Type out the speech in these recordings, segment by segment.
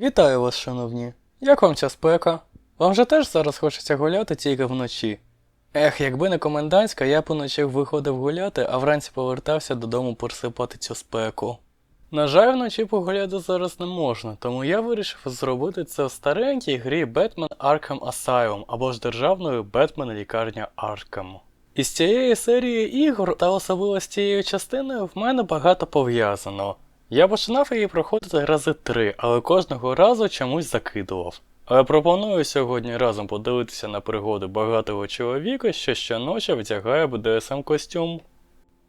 Вітаю вас, шановні. Як вам ця спека? Вам же теж зараз хочеться гуляти тільки вночі. Ех, якби не комендантська, я б уночі виходив гуляти, а вранці повертався додому пересипати цю спеку. На жаль, вночі погуляти зараз не можна, тому я вирішив зробити це в старенькій грі Batman Arkham Asylum або ж державною Batman лікарня Arkham. Із цієї серії ігор та особливо з цією частиною в мене багато пов'язано. Я починав її проходити рази три, але кожного разу чомусь закидував. Але пропоную сьогодні разом подивитися на пригоди багатого чоловіка, що щоночі вдягає BDSM костюм.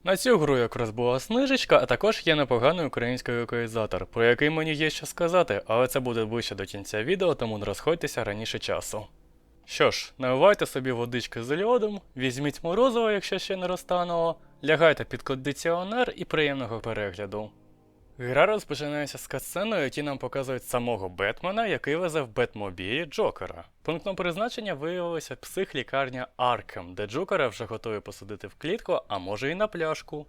На цю гру якраз була снижечка, а також є непоганий український локалізатор, про який мені є що сказати, але це буде ближче до кінця відео, тому не розходьтеся раніше часу. Що ж, наливайте собі водички з льодом, візьміть морозиво, якщо ще не розтануло, лягайте під кондиціонер і приємного перегляду. Гра розпочинається з катсценою, які нам показують самого Бетмена, який везе в Бетмобілі Джокера. Пунктом призначення виявилася психлікарня Аркем, де Джокера вже готові посадити в клітку, а може і на пляшку.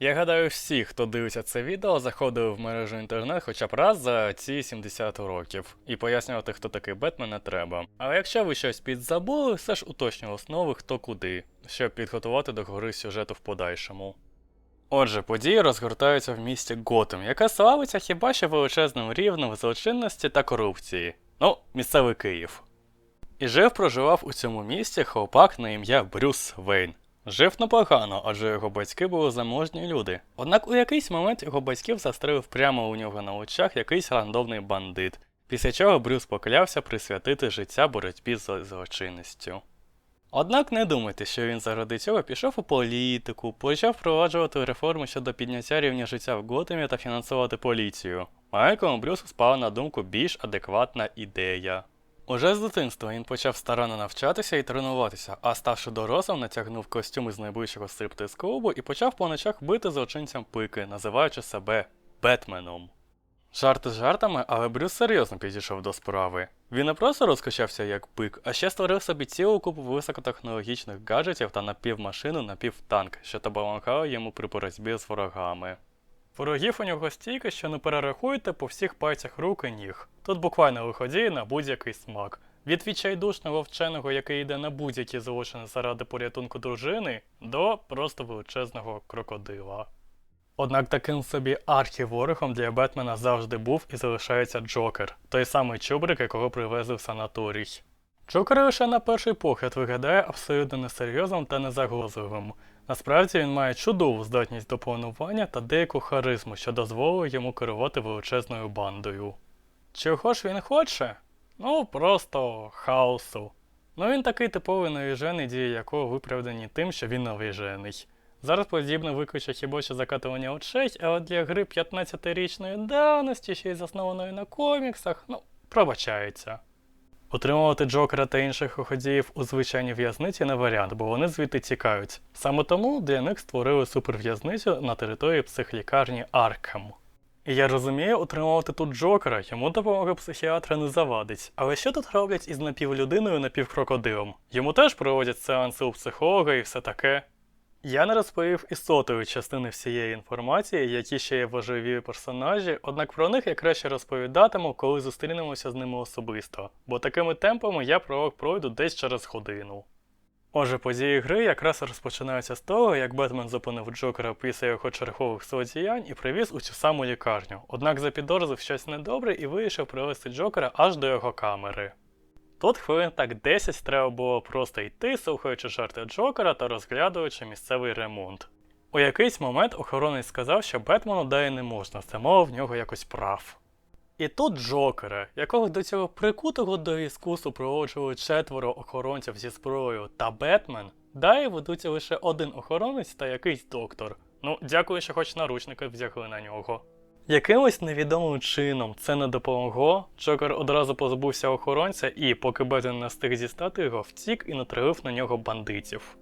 Я гадаю, всі, хто дивиться це відео, заходили в мережу інтернет хоча б раз за ці 70 років, і пояснювати, хто такий Бетмен, не треба. Але якщо ви щось підзабули, все ж уточню основи хто куди, щоб підготувати до гори сюжету в подальшому. Отже, події розгортаються в місті Готем, яке славиться хіба що величезним рівнем злочинності та корупції. Ну, місцевий Київ. І жив проживав у цьому місті хлопак на ім'я Брюс Вейн. Жив непогано, адже його батьки були заможні люди. Однак у якийсь момент його батьків застрелив прямо у нього на очах якийсь рандомний бандит, після чого Брюс поклявся присвятити життя боротьбі з злочинністю. Однак не думайте, що він заради цього пішов у політику, почав впроваджувати реформи щодо підняття рівня життя в Готемі та фінансувати поліцію. Майклу Брюсу спала на думку більш адекватна ідея. Уже з дитинства він почав старанно навчатися і тренуватися, а ставши дорослим, натягнув костюм із найближчого стриптиз-клубу і почав по ночах бити злочинцям пики, називаючи себе Бетменом. Жарти з жартами, але Брюс серйозно підійшов до справи. Він не просто розкачався як пик, а ще створив собі цілу купу високотехнологічних гаджетів та напівмашину, напівтанк, що допомагали йому при боротьбі з ворогами. Ворогів у нього стільки, що не перерахуєте по всіх пальцях рук і ніг. Тут буквально виходіє на будь-який смак. Від відчайдушного вченого, який йде на будь-які злочини заради порятунку дружини, до просто величезного крокодила. Однак таким собі архіворогом для Бетмена завжди був і залишається Джокер, той самий чубрик, якого привезли в санаторій. Джокер лише на перший погляд виглядає абсолютно несерйозним та незагрозливим. Насправді він має чудову здатність до планування та деяку харизму, що дозволить йому керувати величезною бандою. Чого ж він хоче? Ну, просто хаосу. Ну він такий типовий навіжений, дії якого виправдані тим, що він навіжений. Зараз подібне викличе хіба що закатування очей, але для гри 15-річної давності, ще й заснованої на коміксах, ну, пробачається. Утримувати Джокера та інших уходіїв у звичайній в'язниці не варіант, бо вони звідти тікають. Саме тому для них створили суперв'язницю на території психлікарні Аркхем. І я розумію, утримувати тут Джокера, йому допомога психіатра не завадить. Але що тут роблять із напівлюдиною напівкрокодилом? Йому теж проводять сеанси у психолога і все таке. Я не розповів і сотої частини всієї інформації, які ще є важливі персонажі, однак про них я краще розповідатиму, коли зустрінемося з ними особисто, бо такими темпами я пророк пройду десь через годину. Отже, події гри якраз розпочинаються з того, як Бетмен зупинив Джокера після його чергових злодіянь і привіз у цю саму лікарню, однак запідозрив щось недобре і вирішив привезти Джокера аж до його камери. Тут хвилин так 10 треба було просто йти, слухаючи жарти Джокера та розглядуючи місцевий ремонт. У якийсь момент охоронець сказав, що Бетмену далі не можна, це мова в нього якось прав. І тут Джокера, якого до цього прикутого до візку супроводжували четверо охоронців зі зброєю та Бетмен, далі ведуться лише один охоронець та якийсь доктор. Ну, дякую, що хоч наручники взягли на нього. Якимось невідомим чином це не допомогло. Джокер одразу позбувся охоронця і, поки Бетмен не встиг дістати його, втік і натравив на нього бандитів.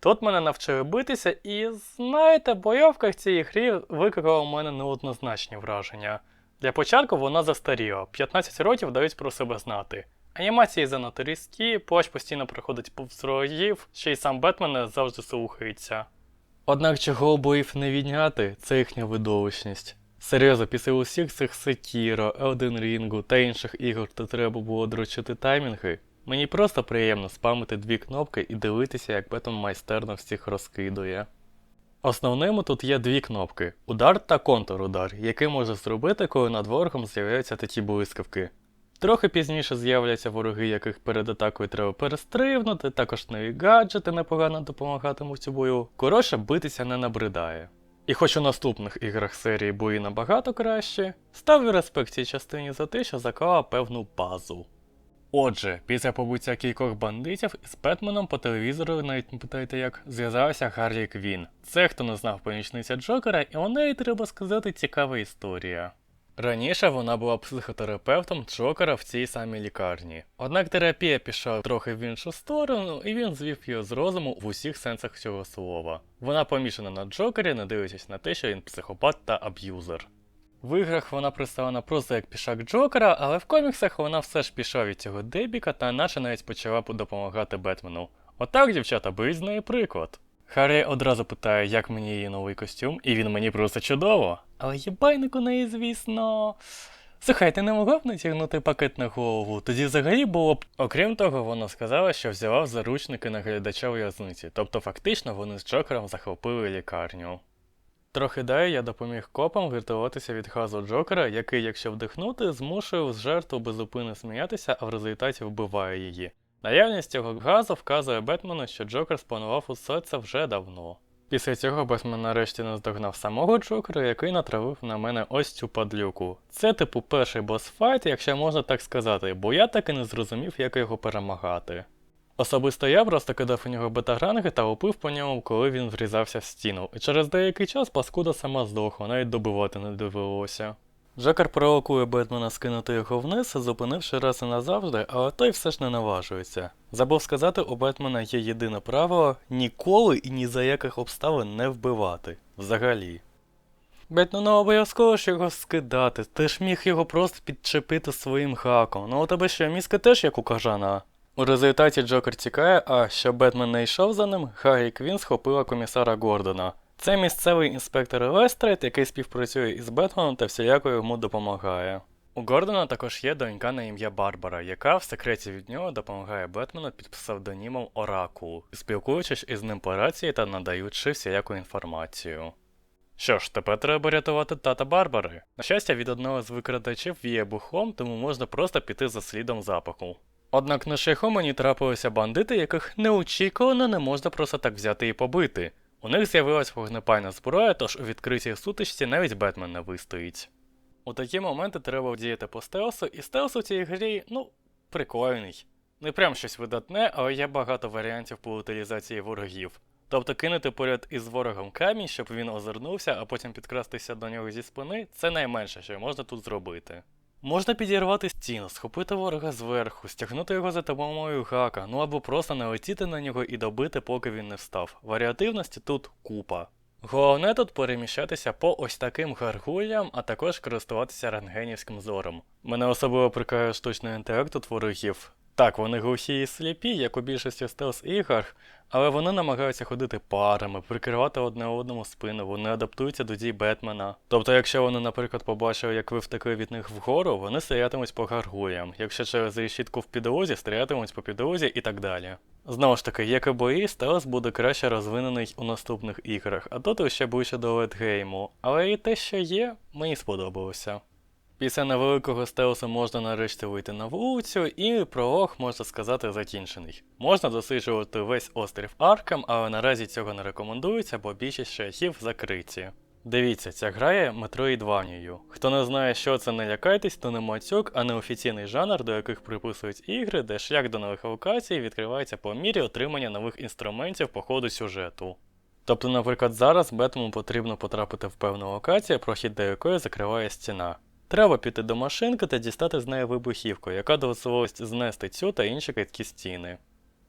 Тут мене навчили битися, і знаєте, бойовка в цій грі викликала у мене неоднозначні враження. Для початку вона застаріла, 15 років дають про себе знати. Анімації занадто різкі, плащ постійно проходить повз ворогів, ще й сам Бетмен не завжди слухається. Однак чого боїв не відняти, це їхня видовищність. Серйозно, після усіх цих Sekiro, Elden Ring та інших ігор, де треба було дрочити таймінги, мені просто приємно спамити дві кнопки і дивитися, як Бетон майстерно всіх розкидує. Основними тут є дві кнопки: удар та контрудар, який може зробити, коли над ворогом з'являються такі блискавки. Трохи пізніше з'являться вороги, яких перед атакою треба перестрибнути, також нові гаджети непогано допомагатимуть у бою. Коротше, битися не набридає. І хоч у наступних іграх серії бої набагато краще, ставлю респект цій частині за те, що заклала певну базу. Отже, після побуття кількох бандитів із Бетменом по телевізору, навіть не питайте як, зв'язалася Гаррі Квін. Це хто не знав помічниця Джокера, і у неї, треба сказати, цікава історія. Раніше вона була психотерапевтом Джокера в цій самій лікарні. Однак терапія пішла трохи в іншу сторону, і він звів її з розуму в усіх сенсах цього слова. Вона помішана на Джокері, не дивлячись на те, що він психопат та аб'юзер. В іграх вона представлена просто як пішак Джокера, але в коміксах вона все ж пішла від цього дебіка та наче навіть почала допомагати Бетмену. Отак, дівчата, беріть з неї приклад. Харрі одразу питає, як мені її новий костюм, і він мені просто чудово. Але єбайник у неї, звісно. Слухай, ти не могла б натягнути пакет на голову? Тоді взагалі було б. Окрім того, вона сказала, що взяла в заручники наглядача в'язниці, тобто фактично вони з Джокером захопили лікарню. Трохи далі я допоміг копам врятуватися від газу Джокера, який, якщо вдихнути, змушує жертву безупинно сміятися, а в результаті вбиває її. Наявність цього газу вказує Бетмену, що Джокер спланував усе це вже давно. Після цього Бетмен нарешті наздогнав самого Джокера, який натравив на мене ось цю падлюку. Це типу перший босфайт, якщо можна так сказати, бо я так і не зрозумів, як його перемагати. Особисто я просто кидав у нього бетагранги та лупив по ньому, коли він врізався в стіну, і через деякий час паскуда сама здохла, навіть добивати не довелося. Джокер провокує Бетмена скинути його вниз, зупинивши раз і назавжди, але той все ж не наважується. Забув сказати, у Бетмена є єдине правило ніколи і ні за яких обставин не вбивати. Взагалі. Бетмену не обов'язково ж його скидати, ти ж міг його просто підчепити своїм хаком. Ну у тебе що, мізки теж як у кажана? У результаті Джокер тікає, а щоб Бетмен не йшов за ним, Харрі Квін схопила комісара Гордона. Це місцевий інспектор Лестрейд, який співпрацює із Бетменом та всіляко йому допомагає. У Гордона також є донька на ім'я Барбара, яка в секреті від нього допомагає Бетмену під псевдонімом Оракул, спілкуючись із ним по рації та надаючи всіляку інформацію. Що ж, тепер треба рятувати тата Барбари. На щастя, від одного з викрадачів віє бухлом, тому можна просто піти за слідом запаху. Однак на шляху мені трапилися бандити, яких неочікувано не можна просто так взяти і побити. У них з'явилась вогнепальна зброя, тож у відкритій сутичці навіть Бетмен не вистоїть. У такі моменти треба діяти по стелсу, і стелс у цій грі, ну, прикольний. Не прям щось видатне, але є багато варіантів по утилізації ворогів. Тобто кинути поряд із ворогом камінь, щоб він озирнувся, а потім підкрастися до нього зі спини, це найменше, що можна тут зробити. Можна підірвати стіну, схопити ворога зверху, стягнути його за допомогою гака, ну або просто налетіти на нього і добити, поки він не встав. Варіативності тут купа. Головне тут переміщатися по ось таким гаргулям, а також користуватися рентгенівським зором. Мене особливо прикає штучний інтелект у ворогів. Так, вони глухі і сліпі, як у більшості стелс ігор, але вони намагаються ходити парами, прикривати одне одному спину, вони адаптуються до дій Бетмена. Тобто, якщо вони, наприклад, побачили, як ви втекли від них вгору, вони стрілятимуть по гаргулям. Якщо через решітку в підлозі, стрілятимуть по підлозі і так далі. Знову ж таки, як і бої, стелс буде краще розвинений у наступних іграх, а тут ще ближче до летгейму. Але і те, що є, мені сподобалося. Після невеликого стелсу можна нарешті вийти на вулицю, і пролог, можна сказати, закінчений. Можна досліджувати весь острів Аркам, але наразі цього не рекомендується, бо більшість шляхів закриті. Дивіться, ця грає метроїдванію. Хто не знає, що це не лякайтесь, то не мацюк, а не офіційний жанр, до яких приписують ігри, де шлях до нових локацій відкривається по мірі отримання нових інструментів по ходу сюжету. Тобто, наприклад, зараз Бетму потрібно потрапити в певну локацію, прохід до якої закриває стіна. Треба піти до машинки та дістати з неї вибухівку, яка дозволить знести цю та інші киткі стіни.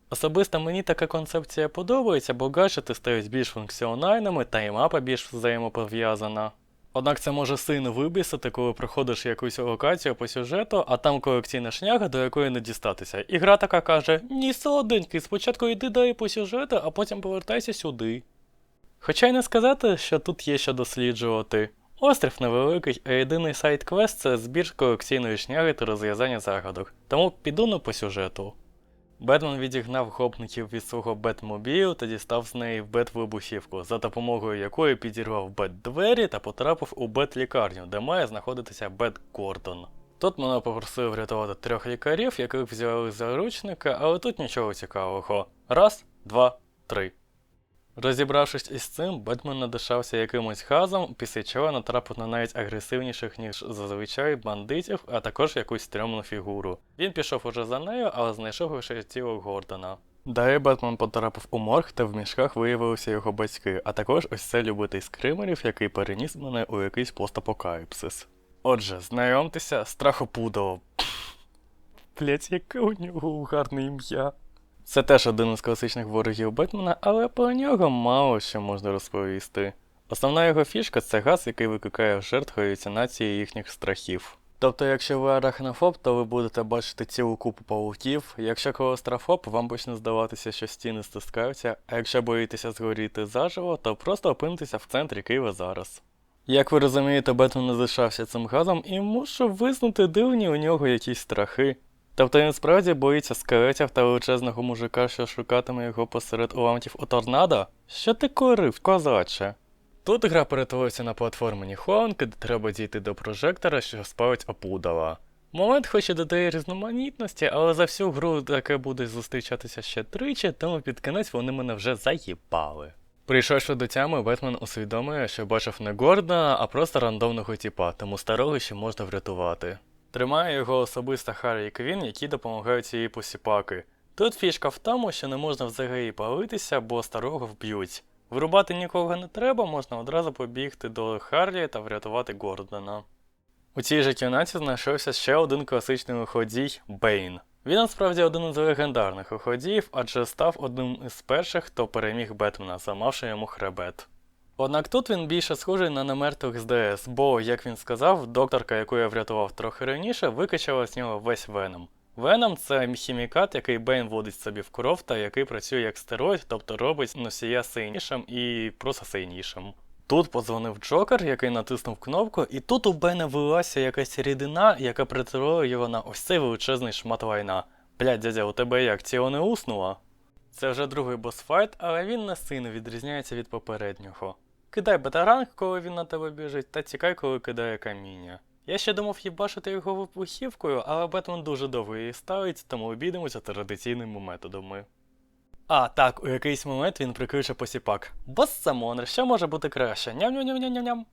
Особисто мені така концепція подобається, бо гаджети стають більш функціональними та і мапа більш взаємопов'язана. Однак це може сильно вибісити, коли проходиш якусь локацію по сюжету, а там колекційна шняга, до якої не дістатися. І гра така каже: Ні, солоденький, спочатку йди далі по сюжету, а потім повертайся сюди. Хоча й не сказати, що тут є що досліджувати. Острів невеликий, а єдиний сайт-квест це збір колекційної шняги та розв'язання загадок. Тому піду ну по сюжету. Бетмен відігнав гопників від свого Бетмобілю та дістав з неї Бет-вибухівку, за допомогою якої підірвав Бет-двері та потрапив у Бет-лікарню, де має знаходитися Бет Гордон. Тут мене попросили врятувати трьох лікарів, яких взяли заручника, але тут нічого цікавого. Раз, два, три. Розібравшись із цим, Бетмен надишався якимось газом, після чого натрапив на навіть агресивніших, ніж зазвичай бандитів, а також якусь стрьомну фігуру. Він пішов уже за нею, але знайшов лише тіло Гордона. Далі Бетмен потрапив у морг, та в мішках виявилися його батьки, а також ось це любитий скримерів, який переніс мене у якийсь постапокаліпсис. Отже, знайомтеся, страхопудово. Блять, яке у нього гарне ім'я. Це теж один із класичних ворогів Бетмена, але про нього мало що можна розповісти. Основна його фішка це газ, який викликає в жертв галюцинації їхніх страхів. Тобто, якщо ви арахнофоб, то ви будете бачити цілу купу павуків, якщо клаустрофоб, вам почне здаватися, що стіни стискаються, а якщо боїтеся згоріти заживо, то просто опинитеся в центрі Києва зараз. Як ви розумієте, Бетмен не залишався цим газом і мушу визнати дивні у нього якісь страхи. Тобто він справді боїться скелетів та величезного мужика, що шукатиме його посеред уламків у торнадо? Що ти корив, козаче? Тут гра перетворюється на платформені хованки, де треба дійти до прожектора, що спалить опудала. Момент хоч і додає різноманітності, але за всю гру таке буде зустрічатися ще тричі, тому під кінець вони мене вже заїбали. Прийшовши до тями, Бетмен усвідомлює, що бачив не Гордона, а просто рандомного тіпа, тому старого ще можна врятувати. Тримає його особисто Харрі Квін, які допомагають їй посіпаки. Тут фішка в тому, що не можна взагалі палитися, бо старого вб'ють. Вирубати нікого не треба, можна одразу побігти до Харлі та врятувати Гордона. У цій же кімнаті знайшовся ще один класичний виходій Бейн. Він насправді один із легендарних виходіїв, адже став одним із перших, хто переміг Бетмена, зламавши йому хребет. Однак тут він більше схожий на намертвих з ДС, бо, як він сказав, докторка, яку я врятував трохи раніше, викачала з нього весь веном. Веном це хімікат, який Бейн вводить собі в кров та який працює як стероїд, тобто робить носія сильнішим і просто сильнішим. Тут подзвонив Джокер, який натиснув кнопку, і тут у Бена вилася якась рідина, яка притворила його на ось цей величезний шмат лайна. Блядь, дядя, у тебе як тіло не уснуло? Це вже другий босфайт, але він не сильно відрізняється від попереднього. Кидай батаранг, коли він на тебе біжить, та тікай, коли кидає каміння. Я ще думав їбашити його вибухівкою, але Бетмен дуже довго її ставить, тому обійдемося традиційними методами. А, так, у якийсь момент він прикличе посіпак. Бос Самонер, що може бути краще? Ням-ням-ням-ням-ням.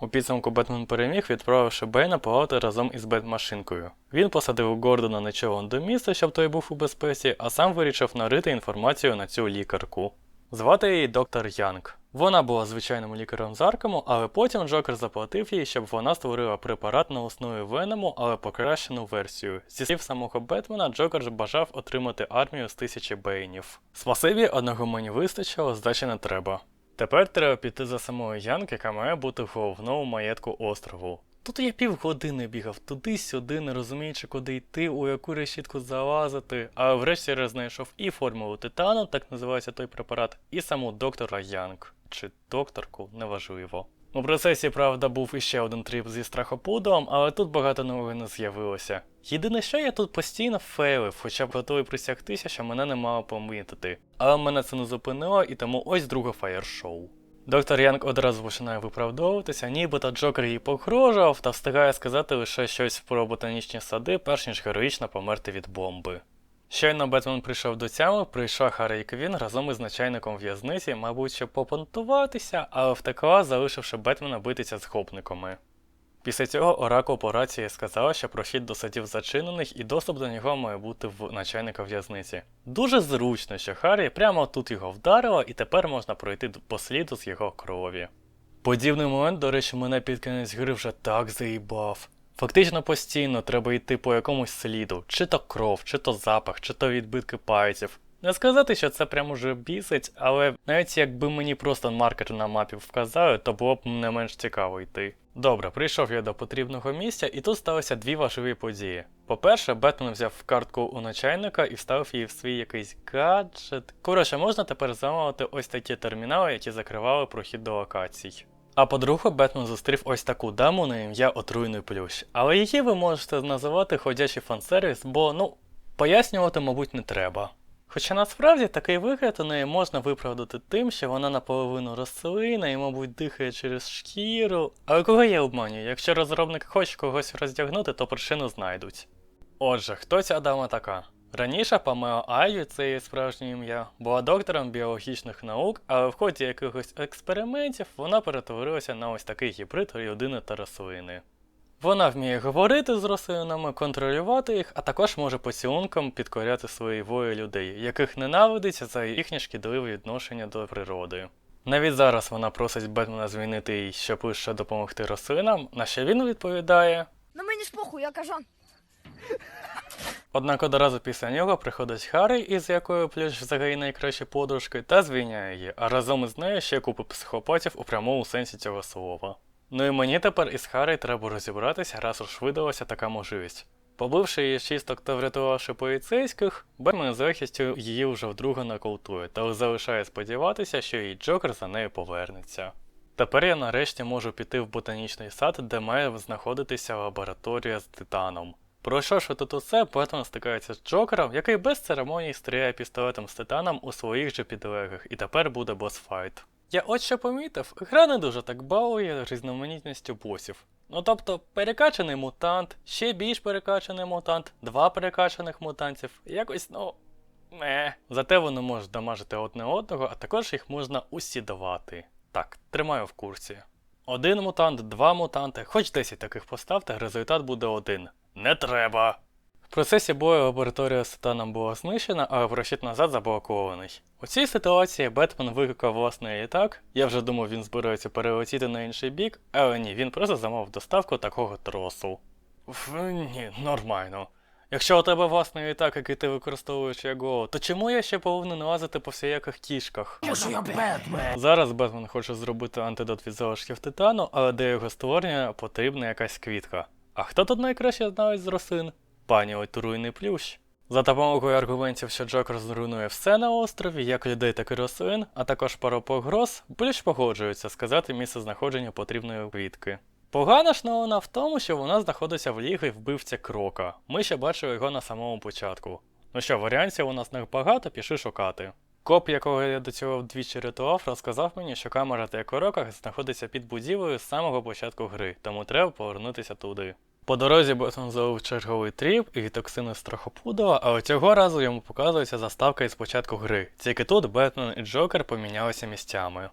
У підсумку Бетмен переміг, відправивши Бейна погати разом із Бетмашинкою. Він посадив Гордона на човен до міста, щоб той був у безпеці, а сам вирішив нарити інформацію на цю лікарку. Звати її доктор Янг. Вона була звичайним лікарем з Аркому, але потім Джокер заплатив їй, щоб вона створила препарат на основі Веному, але покращену версію. Зі слів самого Бетмена, Джокер бажав отримати армію з тисячі бейнів. Спасибі, одного мені вистачило, здачі не треба. Тепер треба піти за самою Янг, яка має бути в головному маєтку острову. Тут я півгодини бігав туди-сюди, не розуміючи, куди йти, у яку решітку залазити, а врешті знайшов і формулу титану, так називається той препарат, і саму доктора Янг. Чи докторку, неважливо. У процесі, правда, був іще один тріп зі страхопудом, але тут багато нового не з'явилося. Єдине, що я тут постійно фейлив, хоча б готовий присягтися, що мене не мало помітити. Але мене це не зупинило, і тому ось друге фаєр-шоу. Доктор Янг одразу починає виправдовуватися, нібито Джокер їй погрожував та встигає сказати лише щось про ботанічні сади, перш ніж героїчно померти від бомби. Щойно Бетмен прийшов до тями, прийшла Харрі Квін разом із начальником в'язниці, мабуть, щоб попонтуватися, але втекла, залишивши Бетмена битися з гопниками. Після цього Оракул по рації сказала, що прохід до садів зачинених і доступ до нього має бути в начальника в'язниці. Дуже зручно, що Харрі прямо тут його вдарило, і тепер можна пройти по сліду з його крові. Подібний момент, до речі, мене під кінець гри вже так заїбав. Фактично постійно треба йти по якомусь сліду, чи то кров, чи то запах, чи то відбитки пальців. Не сказати, що це прям уже бісить, але навіть якби мені просто маркер на мапі вказали, то було б не менш цікаво йти. Добре, прийшов я до потрібного місця, і тут сталися дві важливі події. По-перше, Бетмен взяв картку у начальника і вставив її в свій якийсь гаджет. Коротше, можна тепер замовити ось такі термінали, які закривали прохід до локацій. А по-друге, Бетмен зустрів ось таку даму на ім'я Отруйний Плющ. Але її ви можете називати ходячий фансервіс, бо, ну, пояснювати, мабуть, не треба. Хоча насправді такий вигляд у неї можна виправдати тим, що вона наполовину рослина і, мабуть, дихає через шкіру. Але кого я обманюю? Якщо розробник хоче когось роздягнути, то причину знайдуть. Отже, хто ця дама така? Раніше Памео Айю, це її справжнє ім'я, була доктором біологічних наук, але в ході якихось експериментів вона перетворилася на ось такий гібрид людини та рослини. Вона вміє говорити з рослинами, контролювати їх, а також може поцілунком підкоряти свої волі людей, яких ненавидить за їхнє шкідливе відношення до природи. Навіть зараз вона просить Бетмена звільнити їй, щоб лише допомогти рослинам, на що він відповідає. На мені ж похуй, я кажан. Однак одразу після нього приходить Харі, із якою плющ взагалі найкращі подружки, та звільняє її, а разом із нею ще купа психопатів у прямому сенсі цього слова. Ну і мені тепер із Харі треба розібратися, раз уж видалася така можливість. Побивши її чисток та врятувавши поліцейських, Бетмен з легкістю її вже вдруге нокаутує, та залишає сподіватися, що її Джокер за нею повернеться. Тепер я нарешті можу піти в ботанічний сад, де має знаходитися лабораторія з титаном. Пройшовши тут усе, Бетмен стикається з Джокером, який без церемоній стріляє пістолетом з титаном у своїх же підлеглих, і тепер буде босфайт. Я от що помітив, гра не дуже так балує різноманітністю босів. Ну тобто, перекачаний мутант, ще більш перекачаний мутант, два перекачаних мутантів, якось, ну. Не. Зате вони можуть дамажити одне одного, а також їх можна усідувати. Так, тримаю в курсі. Один мутант, два мутанти, хоч 10 таких поставте, результат буде один. Не треба. В процесі бою лабораторія з титаном була знищена, а прохід назад заблокований. У цій ситуації Бетмен викликав власний літак. Я вже думав, він збирається перелетіти на інший бік, але ні, він просто замовив доставку такого тросу. Ф, ні, нормально. Якщо у тебе власний літак, який ти використовуєш як голо, то чому я ще повинен лазити по всіяких кішках? я Бетмен. Зараз Бетмен хоче зробити антидот від залишків титану, але для його створення потрібна якась квітка. А хто тут найкраще знає з рослин? Пані отруйний плющ. За допомогою аргументів, що Джокер зруйнує все на острові, як людей, так і рослин, а також пару погроз, плющ погоджується сказати місце знаходження потрібної квітки. Погана ж новина в тому, що вона знаходиться в лігі вбивця Крока. Ми ще бачили його на самому початку. Ну що, варіантів у нас небагато, пішли шукати. Коп, якого я до цього вдвічі рятував, розказав мені, що камера та короках знаходиться під будівлею з самого початку гри, тому треба повернутися туди. По дорозі Бетон зловив черговий тріп і токсини страхопудова, але цього разу йому показується заставка із початку гри. Тільки тут Бетмен і Джокер помінялися місцями.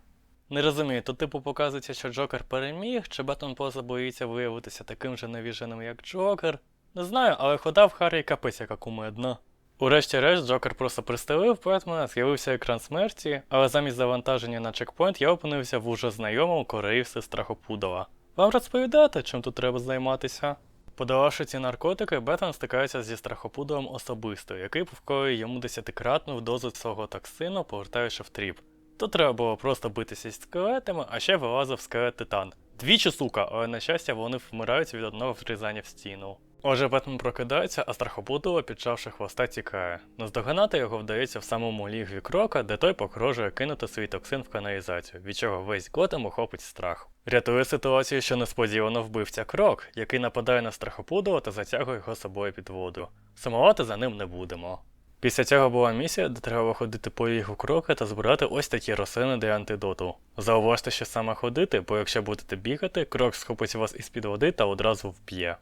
Не розумію, тут типу показується, що Джокер переміг, чи Бетмен поза боїться виявитися таким же невіженим, як Джокер. Не знаю, але хода в Харі капець яка кумедна. Урешті-решт, Джокер просто пристелив Бетмена, з'явився екран смерті, але замість завантаження на чекпоінт я опинився в уже знайомому кореївці Страхопудова. Вам розповідати, чим тут треба займатися? Подолавши ці наркотики, Бетмен стикається зі страхопудовим особисто, який повкоює йому десятикратну дозу свого токсину, повертаючи в тріп. Тут треба було просто битися з скелетами, а ще вилазив скелет титан. Двічі сука, але на щастя вони вмирають від одного врізання в стіну. Отже, Бетмен прокидається, а страхопудово, підчавши хвоста, тікає. Наздоганати його вдається в самому лігві крока, де той погрожує кинути свій токсин в каналізацію, від чого весь Готем охопить страх. Рятує ситуацію, що несподівано вбивця крок, який нападає на страхопудова та затягує його собою під воду. Сумувати за ним не будемо. Після цього була місія, де треба ходити по лігу крока та збирати ось такі рослини для антидоту. Зауважте, що саме ходити, бо якщо будете бігати, крок схопить вас із-під води та одразу вб'є.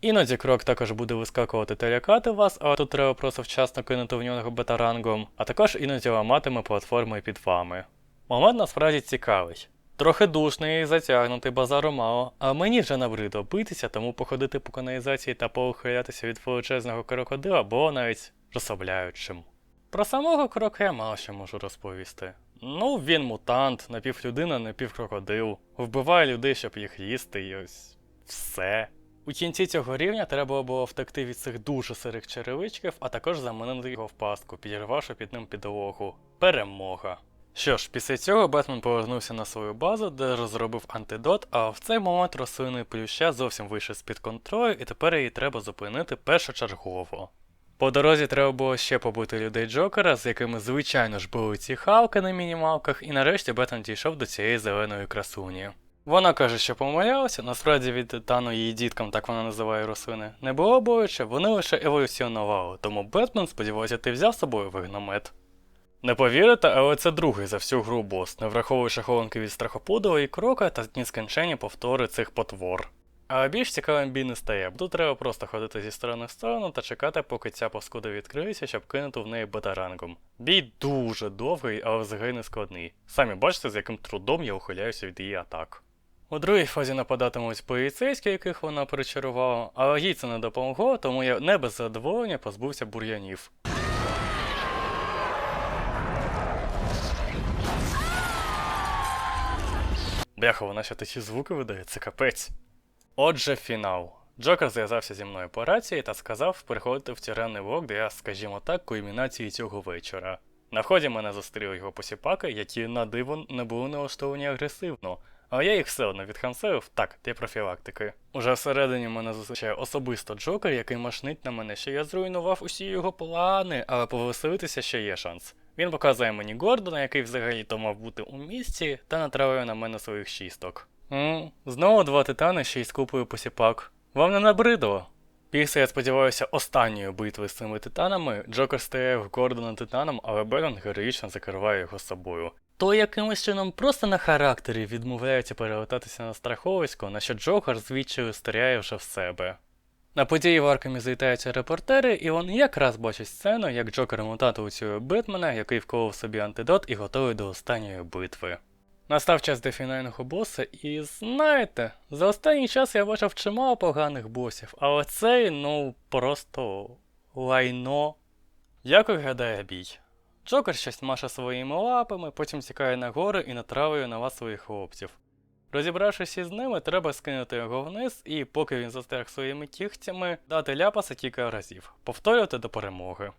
Іноді крок також буде вискакувати та лякати вас, але тут треба просто вчасно кинути в нього бетарангом, а також іноді ламатиме платформи під вами. Момент насправді цікавий. Трохи душний і затягнутий базару мало, а мені вже набридло битися, тому походити по каналізації та поухилятися від величезного крокодила було навіть розслабляючим. Про самого крока я мало що можу розповісти. Ну, він мутант, напівлюдина, напівкрокодил, вбиває людей, щоб їх їсти, і ось все. У кінці цього рівня треба було втекти від цих дуже сирих черевичків, а також заманити його в пастку, підірвавши під ним підлогу. Перемога. Що ж, після цього Бетмен повернувся на свою базу, де розробив антидот, а в цей момент рослини плюща зовсім вийшов з-під контролю, і тепер її треба зупинити першочергово. По дорозі треба було ще побити людей Джокера, з якими звичайно ж були ці хавки на мінімалках, і нарешті Бетмен дійшов до цієї зеленої красуні. Вона каже, що помилялася, насправді від титану її діткам, так вона називає рослини, не було боляче, вони лише еволюціонували, тому Бетмен, сподіваюся, ти взяв з собою вигномет. Не повірите, але це другий за всю гру бос, не враховуючи хованки від страхопудова і крока та нескінченні повтори цих потвор. Але більш цікавим бій не стає, тут треба просто ходити зі сторони в сторону та чекати, поки ця паскуда відкриється, щоб кинути в неї бетарангом. Бій дуже довгий, але взагалі не складний. Самі бачите, з яким трудом я ухиляюся від її атак. У другій фазі нападатимуть поліцейські, яких вона причарувала, але їй це не допомогло, тому я не без задоволення позбувся бур'янів. Бляха, вона ще такі звуки видає, це капець. Отже, фінал. Джокер зв'язався зі мною по рації та сказав приходити в тюремний блок, де я, скажімо так, кульмінації цього вечора. На вході мене зустріли його посіпаки, які на диво не були налаштовані агресивно, але я їх все одно відхансерив так, для профілактики. Уже всередині мене зустрічає особисто Джокер, який машнить на мене, що я зруйнував усі його плани, але повеселитися ще є шанс. Він показує мені Гордона, який взагалі то мав бути у місті, та натравує на мене своїх шісток. М, знову два титани ще й з посіпак. Вам не набридло? Після, я сподіваюся, останньої битви з цими титанами Джокер стає в Гордона титаном, але Берон героїчно закриває його собою. То якимось чином просто на характері відмовляється перелетатися на страховисько, на що Джокер звідчаю стряє вже в себе. На події в Аркамі злітаються репортери, і вони якраз бачать сцену, як Джокер мутату уцює Бетмена, який вколов собі антидот і готовий до останньої битви. Настав час до фінального боса, і знаєте, за останній час я бачив чимало поганих босів, але цей, ну, просто лайно. Як виглядає бій? Джокер щось маше своїми лапами, потім тікає на гори і натравує на вас своїх хлопців. Розібравшись із ними, треба скинути його вниз і, поки він застряг своїми кігтями, дати ляпаса кілька разів, повторювати до перемоги.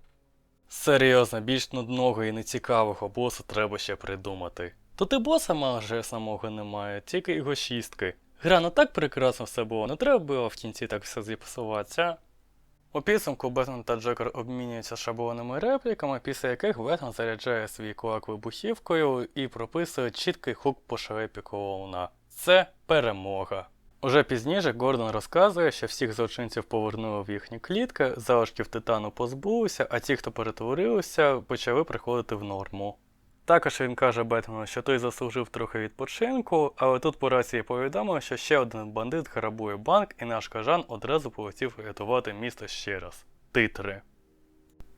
Серйозно, більш нудного і нецікавого боса треба ще придумати. Тут і боса майже самого немає, тільки його шістки. Гра ну так прекрасно все було, не треба було в кінці так все зіпсуватися. У підсумку Бетмен та Джокер обмінюються шаблонними репліками, після яких Бетмен заряджає свій кулак вибухівкою і прописує чіткий хук по шрепі клоуна. Це перемога. Уже пізніше Гордон розказує, що всіх злочинців повернули в їхні клітки, залишків титану позбулися, а ті, хто перетворилися, почали приходити в норму. Також він каже Бетмену, що той заслужив трохи відпочинку, але тут по рації повідомили, що ще один бандит грабує банк, і наш кажан одразу полетів рятувати місто ще раз. Титри.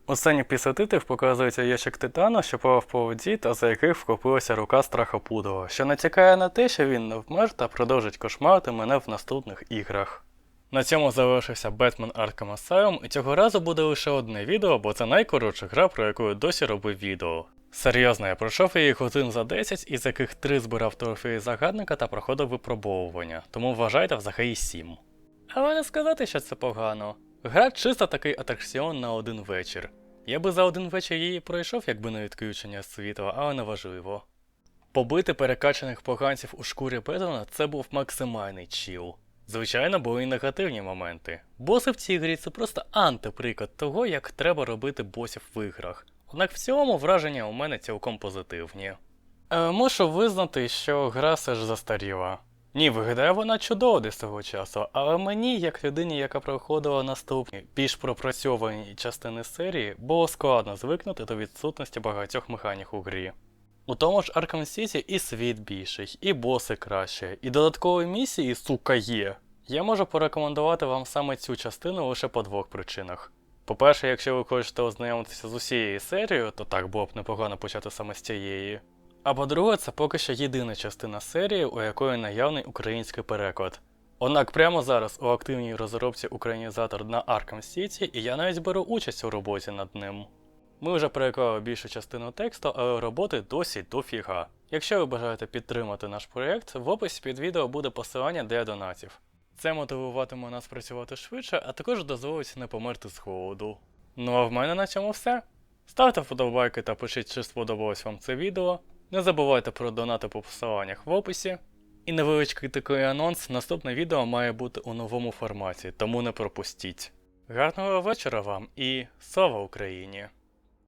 У сцені після титрів показується ящик титану, що плавав по воді та за яких вхопилася рука страхопудова, що натякає на те, що він не вмер та продовжить кошмарити мене в наступних іграх. На цьому завершився Batman Arkham Asylum, і цього разу буде лише одне відео, бо це найкоротша гра, про яку я досі робив відео. Серйозно, я пройшов її годин за 10, із яких 3 збирав трофеї загадника та проходив випробовування, тому вважайте взагалі 7. Але не сказати, що це погано. Гра чисто такий атракціон на один вечір. Я би за один вечір її пройшов, якби не відключення світла, але не важливо. Побити перекачаних поганців у шкурі Бетона це був максимальний чіл. Звичайно, були і негативні моменти. Боси в цій грі це просто антиприклад того, як треба робити босів в іграх. Однак в цілому враження у мене цілком позитивні. Е, мушу визнати, що гра все ж застаріла. Ні, виглядає вона чудово до свого часу, але мені, як людині, яка проходила наступні більш пропрацьовані частини серії, було складно звикнути до відсутності багатьох механік у грі. У тому ж Arkham City і світ більший, і боси краще, і додаткові місії, сука, є. Я можу порекомендувати вам саме цю частину лише по двох причинах. По-перше, якщо ви хочете ознайомитися з усією серією, то так було б непогано почати саме з цієї. А по-друге, це поки що єдина частина серії, у якої наявний український переклад. Однак прямо зараз у активній розробці українізатор на Arkham City, і я навіть беру участь у роботі над ним. Ми вже переклали більшу частину тексту, але роботи досі дофіга. Якщо ви бажаєте підтримати наш проєкт, в описі під відео буде посилання для донатів. Це мотивуватиме нас працювати швидше, а також дозволить не померти з голоду. Ну а в мене на цьому все. Ставте вподобайки та пишіть, чи сподобалось вам це відео. Не забувайте про донати по посиланнях в описі. І невеличкий такий анонс, наступне відео має бути у новому форматі, тому не пропустіть. Гарного вечора вам і слава Україні!